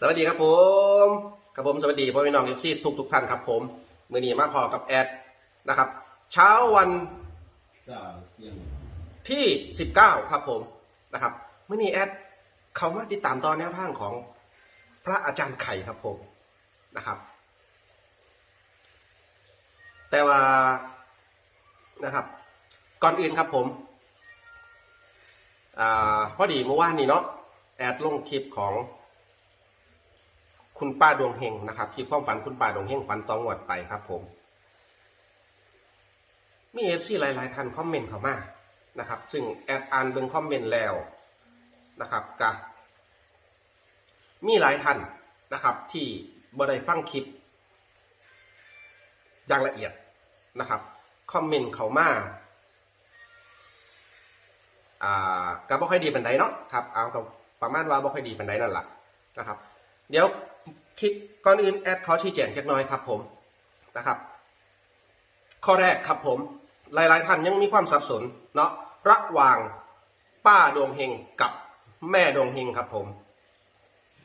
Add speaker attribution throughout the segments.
Speaker 1: สวัสดีครับผมครับผมสวัสดีพ่อพี่น้องเอฟซีทุกทุกท่านครับผม มือนี้มาพอกับแอดนะครับ เช้าวัน
Speaker 2: สาวเจียง
Speaker 1: ที่ 19 ครับผมนะครับมื่อนี้แอดเขามาติดตามตอนแนวทางของพระอาจารย์ไข่ครับผมนะครับ แต่ว่านะครับ ก่อนอื่นครับผมอ่าพอดีเมื่อวานนี้เนาะแอดลงคลิปของ คุณป้าดวงเฮงนะครับคลิปความฝันคุณป้าดวงเฮงฝันตองวดไปครับ ผม มีเอฟซีหลาย ๆท่านคอมเมนต์เข้ามานะครับ ซึ่งแอดอ่านเบิ่งคอมเมนต์แล้วนะครับกะมีหลายท่านนะครับ ที่บ่ได้ฟังคลิปอย่างละเอียดนะครับคอมเมนต์เข้ามาอ่าก็บ่ค่อยดีปานใดเนาะครับเอาก็ประมาณว่าบ่ค่อยดีปานใดนั่นแหละนะครับ เดี๋ยวคลิปก่อนอื่นแอดขอชี้แจงจักน่อยครับผมนะครับ ข้อแรกครับผมหลายๆท่านยังมีความสับสนเนาะระหว่างป้าดวงเฮงกับแม่ดวงเฮงครับผม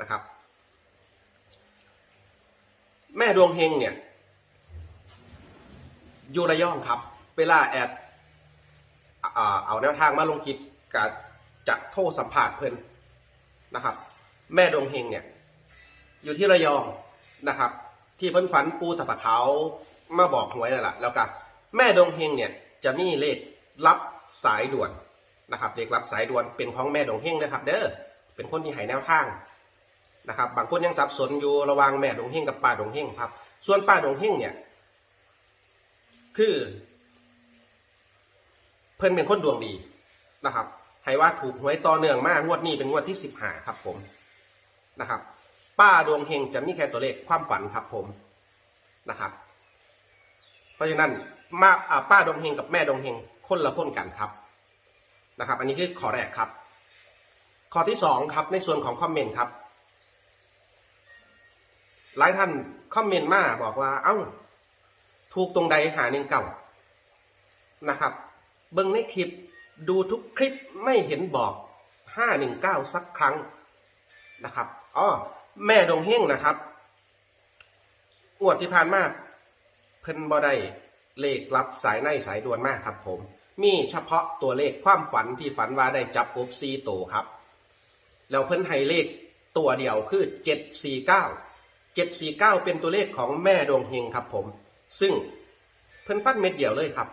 Speaker 1: นะครับ แม่ดวงเฮงเนี่ยอยู่ระยองครับ เวลาแอดเอาแนวทางมาลงคลิปกับจะโทษสัมผัสเพิ่นนะครับ แม่ดวงเฮงเนี่ย อยู่ที่ระยองนะครับ ที่เพิ่นฝันปูตะปะเขามาบอกหวยนั่นแหละแล้วก็แม่ดวงเฮงเนี่ยจะมีเลขรับสายด่วนนะครับเลขรับสายด่วนเป็นของแม่ดวงเฮงนะครับ เด้อเป็นคนที่ให้แนวทางนะครับ บางคนยังสับสนอยู่ระว่างแม่ดวงเฮงกับป้าดวงเฮงครับ ส่วนป้าดวงเฮงเนี่ย คือ เพิ่นเป็นคนดวงดีนะครับให้ว่าถูกหวยต่อเนื่องมากงวดนี้เป็นงวดที่สิบห้าครับผมนะครับ ป้าดวงเฮงจะมีแค่ตัวเลขความฝันครับผมนะครับ เพราะฉะนั้นมาป้าดวงเฮงกับแม่ดวงเฮงคนละคนกันครับนะครับ อันนี้คือข้อแรกครับ ข้อที่สองครับในส่วนของคอมเมนต์ครับ หลายท่านคอมเมนต์มาบอกว่า เอ้า ถูกตรงใดหาหนึ่งเก่านะครับ เบิ่งในคลิปดูทุกคลิปไม่เห็นบอกห้าหนึ่งเก้าสักครั้งนะครับอ๋อ แม่ดงเฮงนะครับงวดที่ผ่านมาเพิ่นบ่ได้เลขรับสายในสายด่วนมากครับ ผม มีเฉพาะตัวเลขความฝันที่ฝันว่าได้จับกบซีโตครับ แล้วเพิ่นให้เลขตัวเดียวคือเจ็ดสี่เก้าเจ็ดสี่เก้าเป็นตัวเลขของแม่ดวงเฮงครับ ผม ซึ่งเพิ่นฟันเม็ดเดียวเลยครับ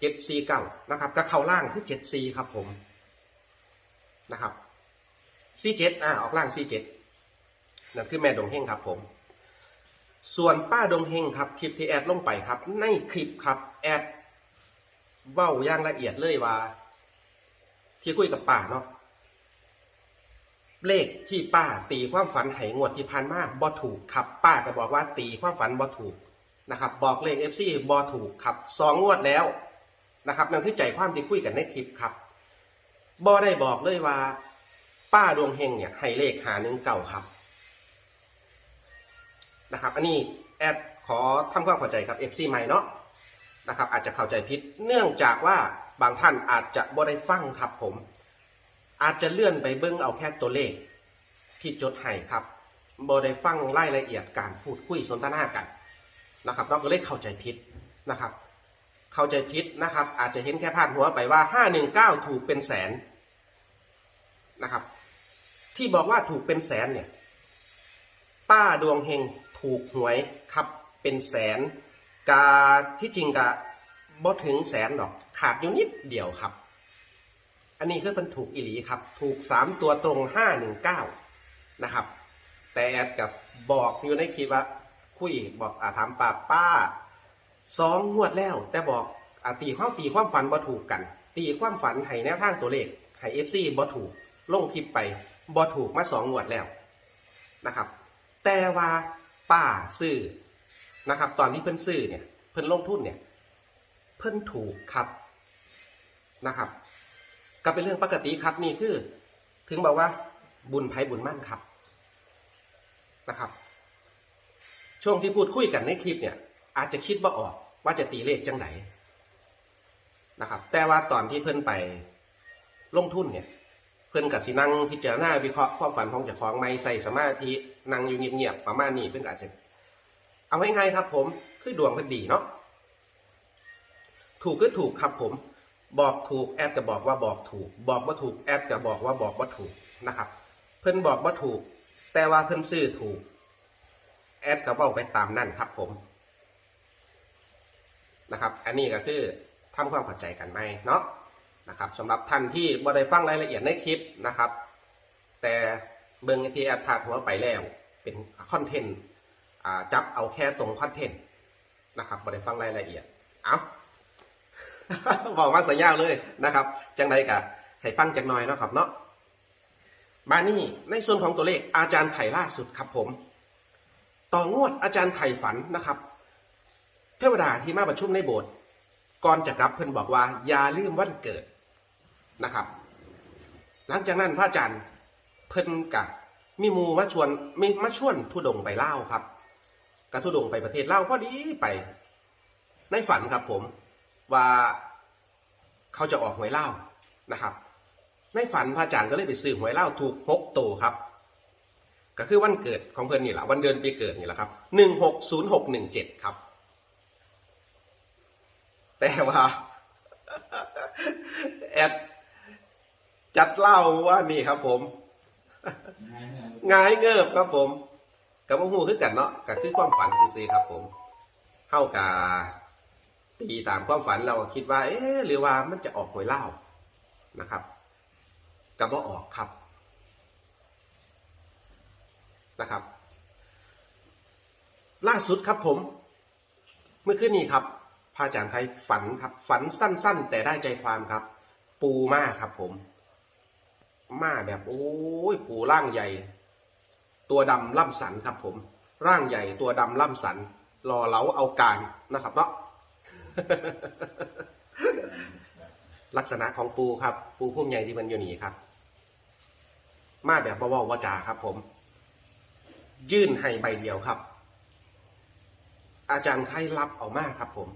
Speaker 1: เจ็ดสี่เก้านะครับก็เข้าล่างคือเจ็ดสี่ครับผมนะครับซีเจ็ดอ่าออกล่างซีเจ็ด นั่นคือแม่ดวงเฮงครับผม ส่วนป้าดวงเฮงครับคลิปที่แอดลงไปครับ ในคลิปครับแอดเว้าอย่างละเอียดเลยว่า ที่คุยกับป้าเนาะเลขที่ป้าตีความฝันไหงวดที่ผ่านมาบ่ถูกครับ ป้าก็บอกว่าตีความฝันบ่ถูกนะครับ บอกเลขเอฟซีบ่ถูกครับสองงวดแล้วนะครับนั่นคือใจความที่คุยกันในคลิปครับบ่ได้บอกเลยว่า ป้าดวงเฮงเนี่ยให้เลขหาหนึ่งเก่าครับ นะครับ อันนี้แอดขอทำความเข้าใจกับเอฟซีใหม่เนาะนะครับ อาจจะเข้าใจผิดเนื่องจากว่าบางท่านอาจจะบ่ได้ฟังครับผม อาจจะเลื่อนไปเบิ้งเอาแค่ตัวเลข ที่จดให้ครับบได้ฟังรายละเอียดการพูดคุยสนทนากันนะครับเราก็เลยเข้าใจผิดนะครับ เข้าใจผิดนะครับ อาจจะเห็นแค่พาดหัวไปว่าห้าหนึ่งเก้าถูกเป็นแสนนะครับ ที่บอกว่าถูกเป็นแสนเนี่ย ป้าดวงเฮง ถูกหวยครับเป็นแสนกาที่จริงกะบ่ถึงแสนหรอกขาดอยู่นิดเดียวครับ อันนี้คือมันถูกอีหลีครับ ถูกสามตัวตรงห้าหนึ่งเก้านะครับ แต่แอดกับบอกอยู่ในคลิปว่าคุยบอกอาถามป้าป้าสองงวดแล้ว แต่บอกอาตีความตีความฝันบ่ถูกกัน ตีความฝันให้แนวทางตัวเลขให้เอฟซีบ่ถูกลงคลิปไปบ่ถูกมาสองงวดแล้วนะครับ แต่ว่า ป้าซื้อนะครับ ตอนที่เพิ่นซื้อเนี่ย เพิ่นลงทุนเนี่ย เพิ่นถูกครับนะครับ ก็เป็นเรื่องปกติครับนี่คือ ถึงบอกว่าบุญภัยบุญมั่นครับนะครับ ช่วงที่พูดคุยกันในคลิปเนี่ย อาจจะคิดว่าออกว่าจะตีเลขจังไหนนะครับ แต่ว่าตอนที่เพิ่นไปลงทุนเนี่ย เพิ่นกับสินั่งพิจารณาวิเคราะห์ความฝันของเจ้าของไม่ใส่สมาธิ นั่งอยู่เงียบๆประมาณนี้เพิ่นก็อาจจะเอาง่ายๆครับ ผมคือดวงพิ่นดีเนาะถูกก็ถูกครับผม บอกถูกแอดก็บอกว่าบอกถูก บอกว่าถูกแอดก็บอกว่าบอกว่าถูกนะครับ เพิ่อนบอกว่าถูก แต่ว่าเพิ่อนซื้อถูก แอดก็บอกไปตามนั่นครับ ผมนะครับ อันนี้ก็คือทำความเข้าใจกันไหมเนาะนะครับสำหรับท่านที่บ่ได้ฟังรายละเอียดในคลิปนะครับ แต่ เบิ่งที่แอดพาดหัวไปแล้ว เป็นคอนเทนต์จับเอาแค่ตรงคอนเทนต์นะครับบ่ได้ฟังรายละเอียด เอาบอกมาสัญญาเลยนะครับ จังไรกะให้ฟังจักหน่อยนะครับเนาะมานี่ในส่วนของตัวเลขอาจารย์ไข่ล่าสุดครับผม ต่องวดอาจารย์ไข่ฝันนะครับ เทวดาที่มาประชุมในโบสถ์ก่อนจะกลับเพิ่นบอกว่าอย่าลืมวันเกิดนะครับ หลังจากนั้นพระอาจารย์ เพิ่นกับมีมูมาชวนมีมาชวนทุดงไปเล่าครับกระทุดงไปประเทศเล่าพอดีไป ในฝันครับผมว่าเขาจะออกหวยเล่านะครับ ในฝันพระอาจารย์ก็เลยไปซื้อหวยเล่าถูกหกตัวครับ ก็คือวันเกิดของเพื่อนนี่แหละวันเดือนปีเกิดนี่แหละครับหนึ่งหกศูนย์หกหนึ่งเจ็ดครับ แต่ว่าแอดจัดเล่าว่านี่ครับผม
Speaker 2: ง่ายเงิ
Speaker 1: บครับผมกับว่าหูคือกันเนาะก็คือความฝันซื่อครับ ผมเข้ากับตีตามความฝันเราก็คิดว่า เอ๊ะหรือว่ามันจะออกหวยเล่านะครับกับว่าออกครับนะครับ ล่าสุดครับผม เมื่อคืนนี้ครับพระอาจารย์ไทยฝันครับ ฝันสั้น ๆ แต่ได้ใจความครับ ปูมากครับผม มาแบบโอ้ยปูร่างใหญ่ ตัวดำล่ำสันครับผม ร่างใหญ่ตัวดำล่ำสันรอเหลาเอาการนะครับเนาะลักษณะของปูครับ ปูพุ่มใหญ่ที่มันอยู่นี่ครับ มาแบบเบาๆวาจาครับ ผม ยื่นให้ใบเดียวครับ อาจารย์ให้รับเอามากครับ ผม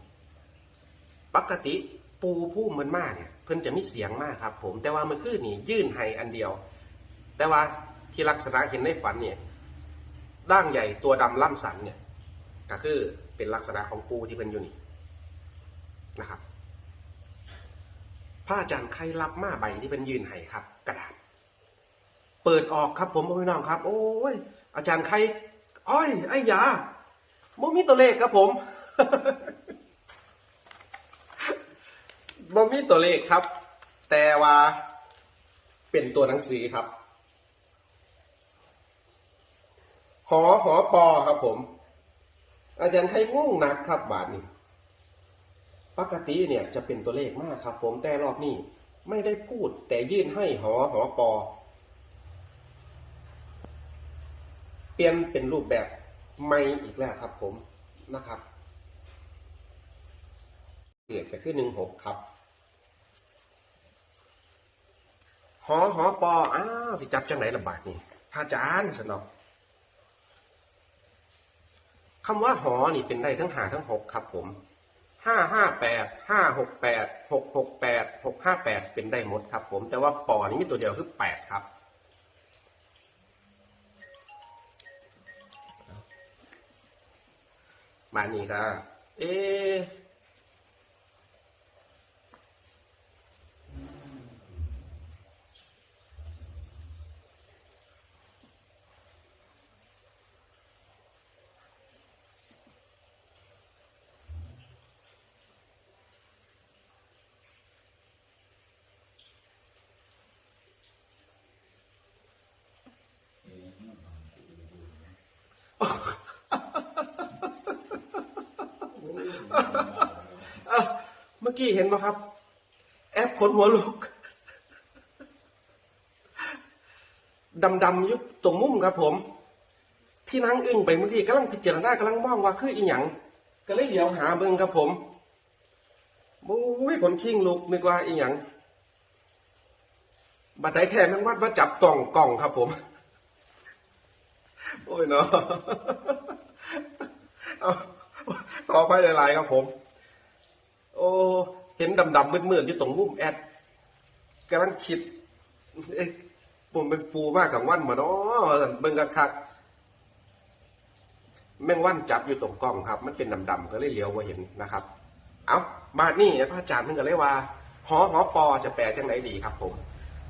Speaker 1: ปกติปูผู้มันมากเนี่ย เพิ่นจะมีเสียงมากครับผมแต่ว่าเมื่อคืนนี่ยื่นให้อันเดียว แต่ว่าที่ลักษณะเห็นในฝันเนี่ยร่างใหญ่ตัวดำล่ำสันเนี่ยก็คือเป็นลักษณะของปูที่เป็นอยู่นี่นะครับพระอาจารย์ใครรับมาใบที่เป็นยืนให้ครับ กระดาษ เปิดออกครับผมพี่น้องครับ โอ้ย อาจารย์ใครอ้อยไอ้ยาโมมีตัวเลขครับผม บ่มีตัวเลขครับ แต่ว่าเป็นตัวหนังสือครับ หอหอปอครับผม อาจารย์ไข่งงหนักครับบาทนี้ ปกติเนี่ยจะเป็นตัวเลขมากครับผมแต่รอบนี้ไม่ได้พูดแต่ยื่นให้หอหอปอ เปลี่ยนเป็นรูปแบบใหม่อีกแล้วครับผมนะครับเกิดก็คือหนึ่งหกครับ หอหอปออ้าวสิจับจังไหนลำบากนี่พระอาจารย์สนอกคำว่าหอนี่เป็นได้ทั้งหาทั้งหกครับผมห้าห้าแปดห้าหกแปดหกหกแปดหกห้าแปดเป็นได้หมดครับ ผม แต่ว่าปอนี่มีตัวเดียวคือแปดครับมานี่ก็เอ๊ะอะเมื่ อกี้เห็นไหมครับ แอปขนหัวลุกดำๆยุบตรงมุมครับผม ที่นั่งอึ้งไปเมื่อกี้กำลังพิจารณากำลังมองว่าคืออีหยังก็เลยเหลียวหาเบิ่งครับผมโอ้ยผลคิงลุกนึกว่าอีหยังบัดไดแทนทั้งวัดมาจับต่องกล่องครับผม โอ้ยเนาะเอาขออภัยหลายๆครับผม โอ้เห็นดำๆมืดๆอยู่ตรงมุมแอดกำลังคิดเอ๊ะผมเป็นปูมากกับวันมาเนาะเบิ่งคักแม่งวันจับอยู่ตรงกล้องครับ มันเป็นดำๆก็เลยเลี้ยวว่าเห็นนะครับ เอามานี่พระอาจารย์เพิ่นก็เลยว่าหอหอปอจะแปลจังไหนดีครับ ผม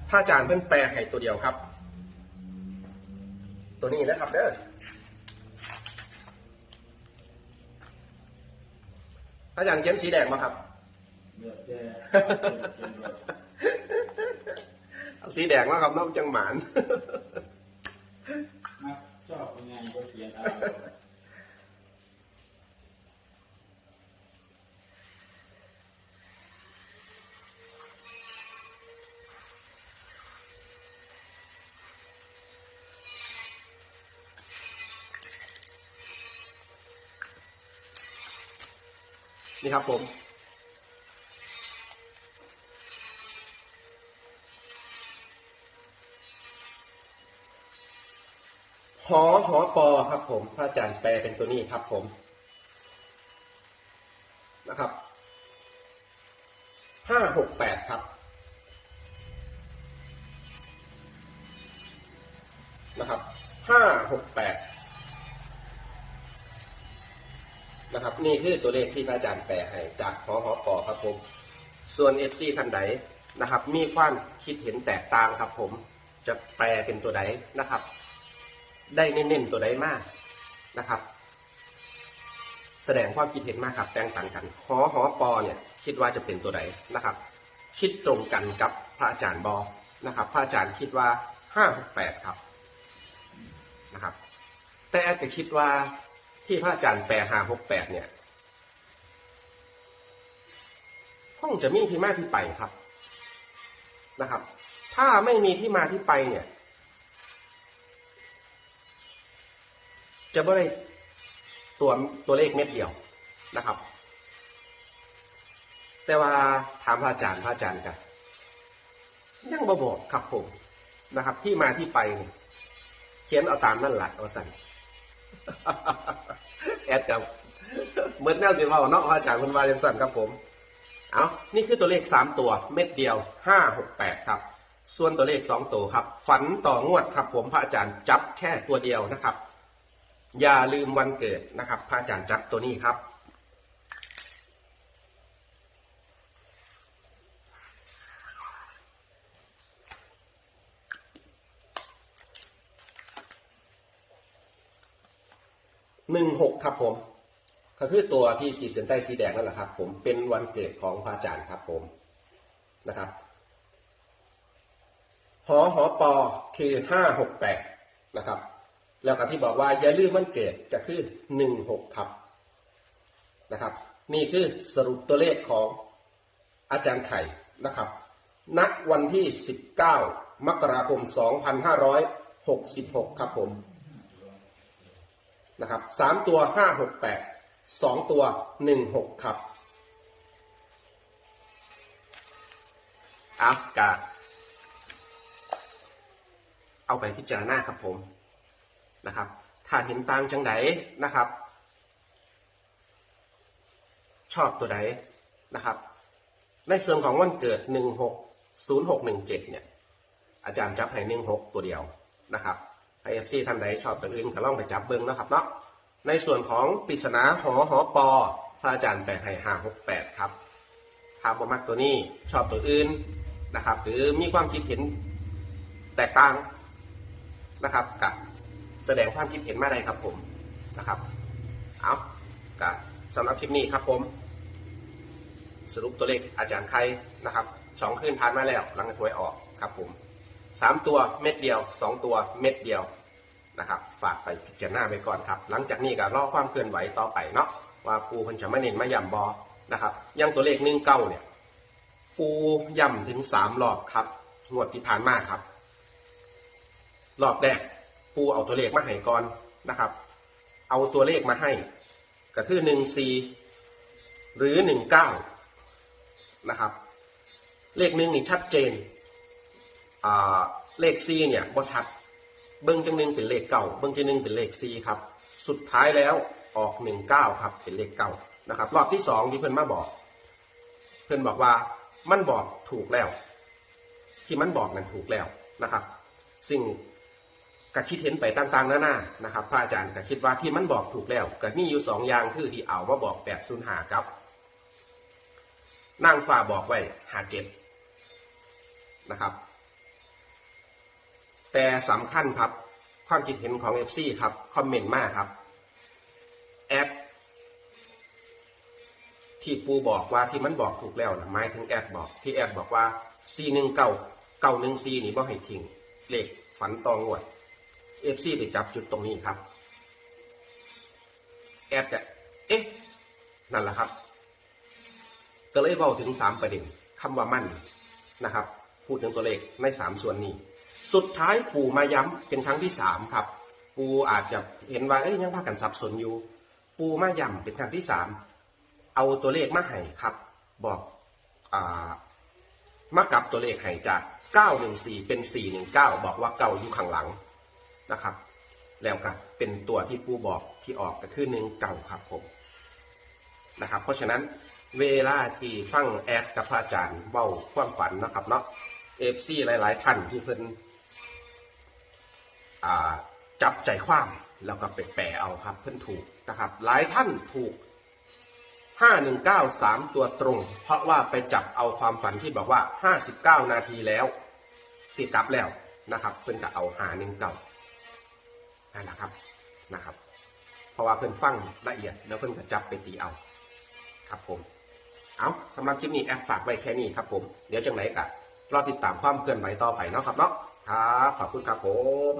Speaker 1: พระอาจารย์เพิ่นแปลให้ตัวเดียวครับ ตัวนี้นะครับเด้อพระ อาจารย์เขียนสีแดงมาครับ
Speaker 2: เือแด
Speaker 1: เอาสีแดงมาครับน้องจังหมาน
Speaker 2: ชอบยังไงก็เขียนเอา
Speaker 1: นี่ครับผมหอหอปอครับผม พระอาจารย์แปลเป็นตัวนี้ครับผม ครับนี่คือตัวเลขที่พระอาจารย์แปลให้จากหอหอปอครับผม ส่วน FC ท่านใดนะครับ มีความคิดเห็นแตกต่างครับผมจะแปลเป็นตัวใดนะครับ ได้เน้นๆตัวใดมากนะครับ แสดงความคิดเห็นมากครับแตกต่างกันหอหอปอเนี่ยคิดว่าจะเป็นตัวใดนะครับ คิดตรงกันกับพระอาจารย์บอนะครับ พระอาจารย์คิดว่าห้าหกแปดครับนะครับ แต่แอดก็คิดว่าที่พระอาจารย์แปลห้าหกแปดเนี่ย คงจะมีที่มาที่ไปครับนะครับ ถ้าไม่มีที่มาที่ไปเนี่ย จะไม่ได้ตัวตัวเลขเม็ดเดียวนะครับ แต่ว่าถามพระอาจารย์พระอาจารย์กันยังบ่บอกครับผมนะครับ ที่มาที่ไปเนี่ยเขียนเอาตามนั่นแหละเอาสั่นแอดกับเหมือนแนวสิว่าเนาะพระอาจารย์คุณวาจังสั่นครับผม เอานี่คือตัวเลขสามตัวเม็ดเดียวห้าหกแปดครับ ส่วนตัวเลขสองตัวครับ ฝันต่องวดครับ ผมพระอาจารย์จับแค่ตัวเดียวนะครับ อย่าลืมวันเกิดนะครับ พระอาจารย์จับตัวนี้ครับหนึ่งหกครับผม ก็คือตัวที่ขีดเส้นใต้สีแดงนั่นแหละครับ ผมเป็นวันเกิดของพระอาจารย์ครับผมนะครับหอหอปอคือห้าหกแปดนะครับ แล้วก็ที่บอกว่าอย่าลืมวันเกิดก็คือหนึ่งหกครับนะครับ นี่คือสรุปตัวเลขของอาจารย์ไข่นะครับณวันที่สิบเก้ามกราคมสองพันห้าร้อยหกสิบหกครับผมนะครับสามตัวห้าหกแปด สองตัวหนึ่งหกครับเอากะเอาไปพิจารณาครับผมนะครับ ถ้าเห็นต่างจังไดนะครับ ชอบตัวใดนะครับ ในส่วนของวันเกิดหนึ่งหกศูนย์หกหนึ่งเจ็ดเนี่ย อาจารย์จับให้หนึ่งหกตัวเดียวนะครับไอเอฟซีท่านใดชอบตัวอื่นก็ลองไปจับเบิ้งนะครับเนาะ ในส่วนของปริศนาหอหอปอพระอาจารย์แปลให้ห้าหกแปดครับถ้าบ่มักตัวนี้ชอบตัวอื่นนะครับ หรือมีความคิดเห็นแตกต่างนะครับกับแสดงความคิดเห็นมาได้ครับผมนะครับเอากับสำหรับคลิปนี้ครับผม สรุปตัวเลขอาจารย์ใครนะครับสองคืนผ่านมาแล้วหลังจากหวยออกครับผมสามตัวเม็ดเดียวสองตัวเม็ดเดียว นะครับ ฝากไปพิจารณาไปก่อนครับ หลังจากนี้ก็รอความเคลื่อนไหวต่อไปเนาะว่าปูพันจะมาเน้นมาย่ำบอนะครับยังตัวเลขหนึ่งเก้าเนี่ย ปูย่ำถึงสามรอบครับงวดที่ผ่านมาครับ รอบแรกปูเอาตัวเลขมาให้ก่อนนะครับ เอาตัวเลขมาให้ ก็คือหนึ่งสี่หรือหนึ่งเก้านะครับ เลขหนึ่งนี่ชัดเจน เลขซีเนี่ยบ่ชัด เบิ้งจังหนึ่งเป็นเลขเก้าเบิ้งจังหนึ่งเป็นเลขซีครับ สุดท้ายแล้วออกหนึ่งเก้าครับ เป็นเลขเก้านะครับ รอบที่สองที่เพื่อนมาบอก เพื่อนบอกว่ามันบอกถูกแล้ว ที่มันบอกนั้นถูกแล้วนะครับ ซึ่งก็คิดเห็นไปต่างๆนานานะครับพระอาจารย์ก็คิดว่าที่มันบอกถูกแล้วก็มีอยู่สองอย่างคือที่เอามาบอกแปดศูนย์หากับนั่งฟ้าบอกไว้หาเจ็ดนะครับ แต่สำคัญครับ ความคิดเห็นของ FC ครับ คอมเมนต์มากครับ แอป ที่ปูบอกว่าที่มันบอกถูกแล้วนะหมายถึงแอดบอกที่แอดบอกว่า C หนึ่งเก้าเก้าหนึ่ง C นี่บ่ให้ทิ้งเลขฝันตองวด FC ไปจับจุดตรงนี้ครับ แอดก็เอ๊ะ นั่นแหละครับ ก็เลยเบาถึงสามประเด็นคำว่ามั่นนะครับ พูดถึงตัวเลขในสามส่วนนี้ สุดท้ายปู่มาย้ำเป็นครั้งที่สามครับ ปู่อาจจะเห็นว่าเอ้ยยังพากันสับสนอยู่ ปู่มาย้ำเป็นครั้งที่สามเอาตัวเลขมาให้ครับ บอกอ่ามากับตัวเลขให้จาก 914 เป็น 419 บอกว่าเก่าอยู่ข้างหลังนะครับ แล้วก็เป็นตัวที่ปู่บอกที่ออกก็คือหนึ่งเก่าครับผมนะครับ เพราะฉะนั้นเวลาที่ฟังแอดกับพระอาจารย์เบ้าความฝันนะครับเนาะเอฟซีหลาย ๆ ท่านที่เพิ่น จับใจความแล้วก็ไปแปลเอาครับ เพิ่อนถูกนะครับ หลายท่านถูก 519 3 ตัวตรง เพราะว่าไปจับเอาความฝันที่บอกว่า 59 นาทีแล้วติดกลับแล้วนะครับเพิ่อนก็เอาหาหนึ่งเก่านั่นแหละครับนะครับ เพราะว่าเพิ่อนฟังละเอียดแล้วเพิ่อนก็จับไปตีเอาครับผมเอาสำหรับคลิปนี้แอดฝากไว้แค่นี้ครับผมเดี๋ยวจังไหนกะรอติดตามความเคลื่อนไหวต่อไปเนาะครับเนาะครับขอบคุณครับผม